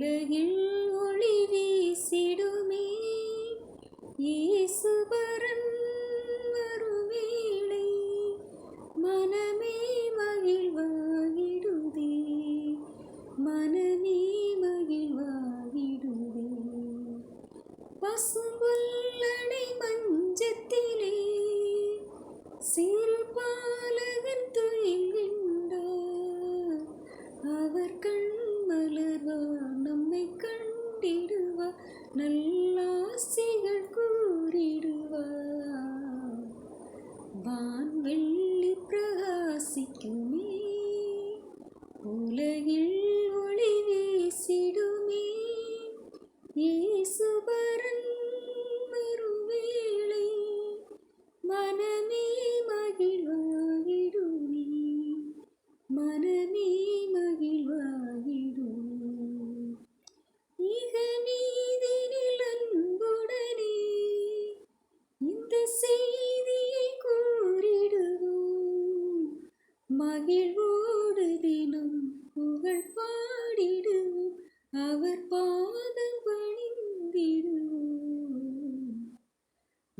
உலகில் ஒளி வீசிடுமே. ஈசுபரன் வருவேளை மனமே மகிழ்வாகிடுதே மனமே மகிழ்வாகிடுதே பசும்புல் என்னை கண்டிடுவா நல்லாசிகள் கூறிடுவா. வான்வெள்ளி பிரகாசிக்குமே உலகில் ஒளி வீசிடுமே. ஏசுபரன் வருவேளை மனமே மகிழ்வாகிடுமே மனமே மகிழ்வோடு தினம் புகழ் பாடிடுவோம் அவர் பாதம் பணிந்திடுவோம்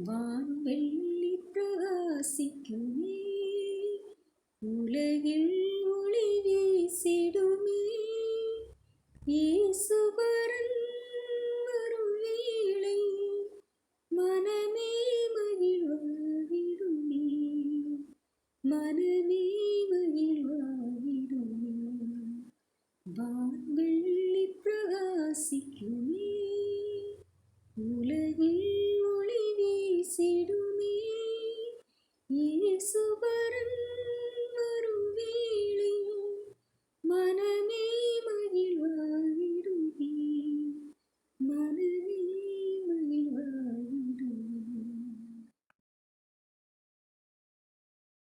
வான்வெள்ளி பிரகாசிக்குமே. உலகில் வனமே மகிழ்வாயிடும் வான்வெள்ளி பிரகாசிக்குமே உலகில் ஒளி வீசிடுமே. இயேசுவர்